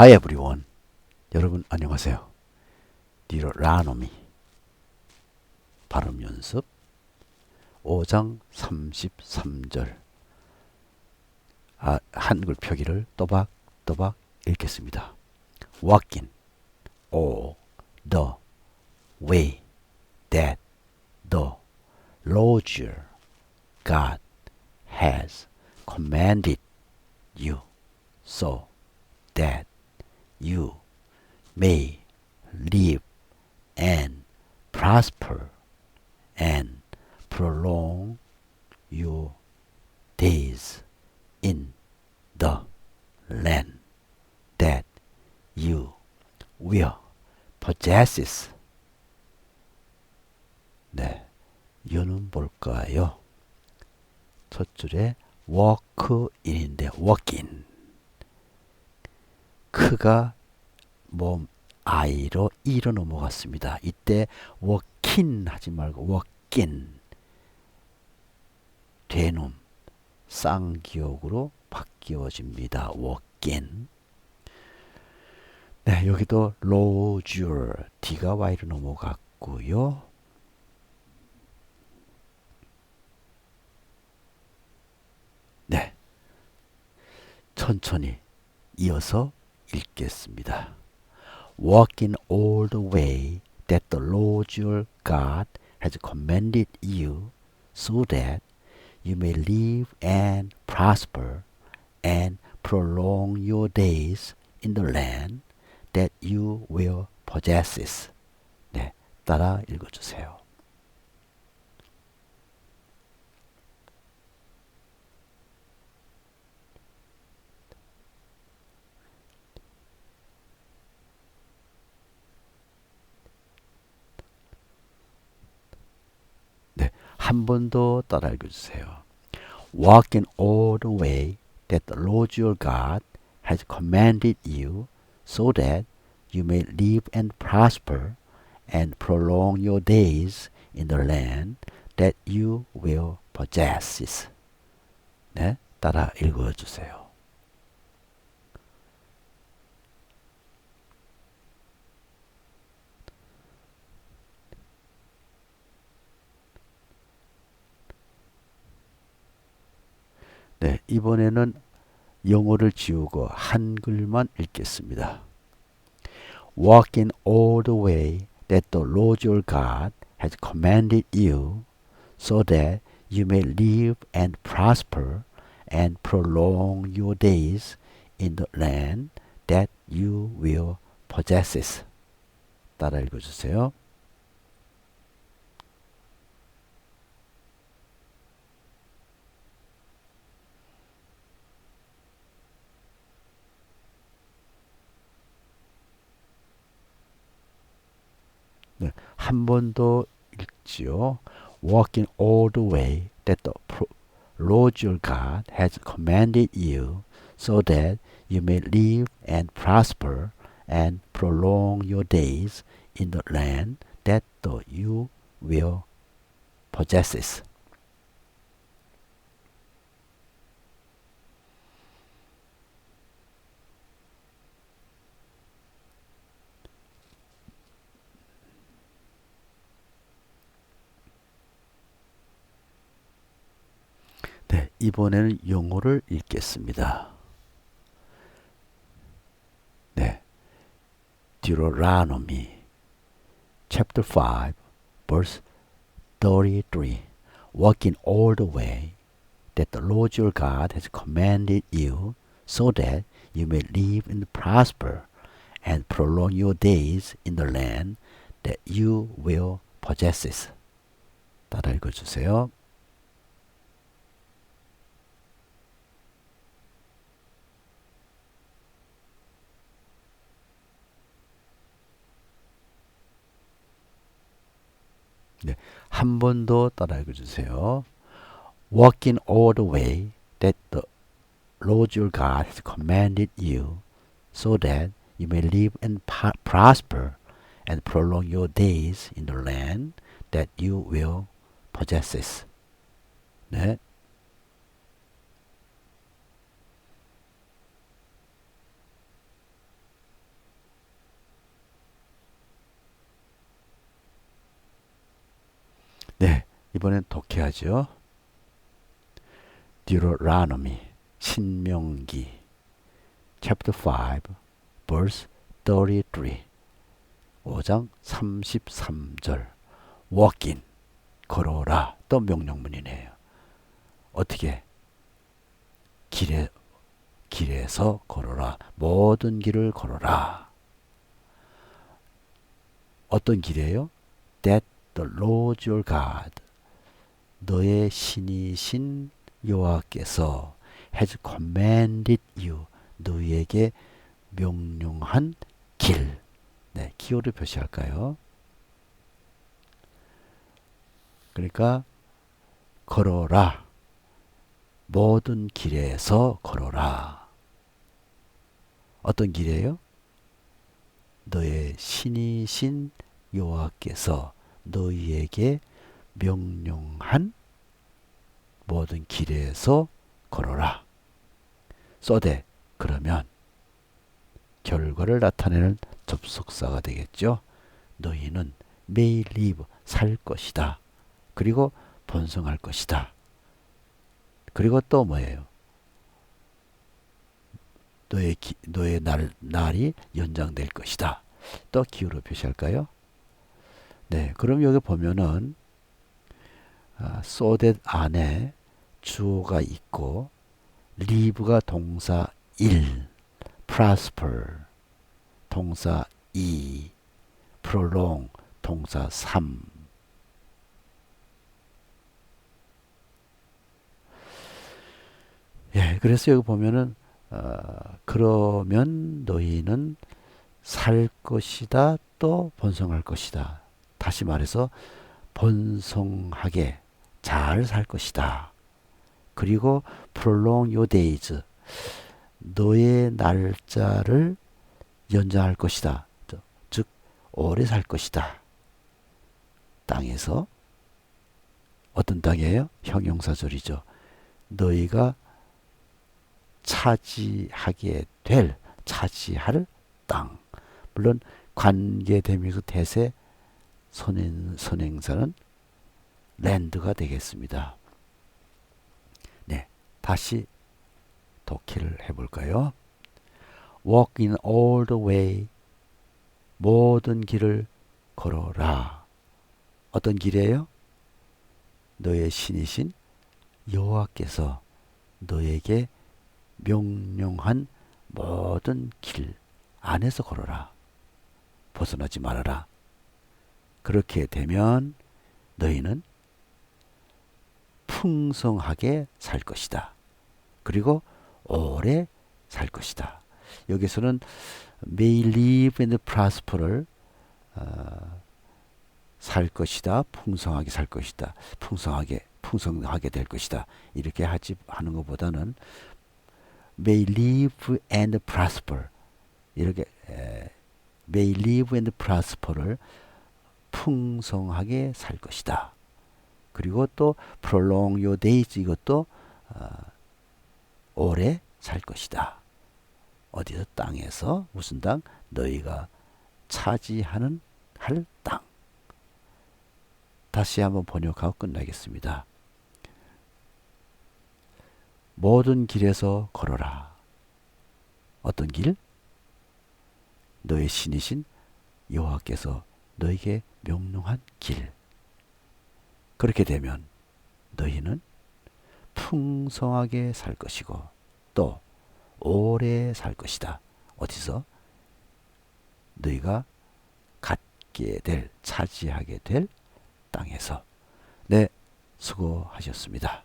Hi everyone. 여러분 안녕하세요. 디로라노미 발음 연습 5장 33절 아, 한글 표기를 또박또박 읽겠습니다. Walking all the way that the Lord your God has commanded you so that you may live and prosper and prolong your days in the land that you will possess. 네, 이유는 뭘까요? 첫 줄에 walk in인데 walking. 크가 뭐 I로 E로 넘어갔습니다. 이때 walking 하지 말고 walking 되놈 쌍기역으로 바뀌어집니다. walking 네, 여기도 로줄 D가 Y로 넘어갔고요. 네, 천천히 이어서 읽겠습니다. Walking all the way that the Lord your God has commanded you, so that you may live and prosper and prolong your days in the land that you will possess. 네, 따라 읽어주세요. 한 번 더 따라 읽어주세요. Walking all the way that the Lord your God has commanded you, so that you may live and prosper and prolong your days in the land that you will possess. 네, 따라 읽어주세요. 네, 이번에는 영어를 지우고 한글만 읽겠습니다. Walking all the way that the Lord your God has commanded you, so that you may live and prosper and prolong your days in the land that you will possess. 따라 읽어주세요. 네, 한 번 더 읽지요. Walking all the way that the Lord your God has commanded you, so that you may live and prosper and prolong your days in the land that the you will possess. 이번에는 영어를 읽겠습니다. 네, Deuteronomy chapter 5 verse 33 Walking all the way that the Lord your God has commanded you so that you may live and prosper and prolong your days in the land that you will possess. 따라 읽어주세요. 네, 한 번 더 따라 읽어주세요. Walking all the way that the Lord your God has commanded you, so that you may live and prosper and prolong your days in the land that you will possess. 네. 이번엔 독해하죠. Deuteronomy 신명기 chapter 5 verse 33 5장 33절 walk in 걸어라 또 명령문이네요. 어떻게 길에 길에서 걸어라 모든 길을 걸어라. 어떤 길이에요? That the Lord your God 너의 신이신 여호와께서 has commanded you 너희에게 명령한 길. 네, 기호를 표시할까요? 그러니까 걸어라. 모든 길에서 걸어라. 어떤 길이에요? 너의 신이신 여호와께서 너희에게 명령한 모든 길에서 걸어라. 쏘되 그러면 결과를 나타내는 접속사가 되겠죠. 너희는 may live 살 것이다. 그리고 번성할 것이다. 그리고 또 뭐예요? 너의 기, 너의 날 날이 연장될 것이다. 또 기호로 표시할까요? 네, 그럼 여기 보면은 아, so 안에 주어가 있고 live가 동사 1, prosper 동사 2, prolong 동사 3. 예, 그래서 여기 보면은 어, 그러면 너희는 살 것이다 또 번성할 것이다. 다시 말해서 번성하게 잘 살 것이다. 그리고 prolong your days 너의 날짜를 연장할 것이다. 즉 오래 살 것이다. 땅에서 어떤 땅이에요? 형용사절이죠. 너희가 차지하게 될 차지할 땅. 물론 관계 대명사 대세 선행, 선행사는 랜드가 되겠습니다. 네, 다시 독해를 해볼까요? Walk in all the way. 모든 길을 걸어라. 어떤 길이에요? 너의 신이신 여호와께서 너에게 명령한 모든 길 안에서 걸어라. 벗어나지 말아라. 그렇게 되면 너희는 풍성하게 살 것이다. 그리고 오래 살 것이다. 여기서는 may live and prosper를 어, 살 것이다. 풍성하게 살 것이다. 풍성하게 풍성하게 될 것이다. 이렇게 하지 하는 것보다는 may live and prosper 이렇게 에, may live and prosper를 풍성하게 살 것이다. 그리고 또 prolong your days 이것도 어, 오래 살 것이다. 어디서 땅에서 무슨 땅? 너희가 차지하는 할 땅. 다시 한번 번역하고 끝나겠습니다. 모든 길에서 걸어라. 어떤 길? 너의 신이신 여호와께서 너에게 명령한 길. 그렇게 되면 너희는 풍성하게 살 것이고 또 오래 살 것이다. 어디서? 너희가 갖게 될, 차지하게 될 땅에서. 네, 수고하셨습니다.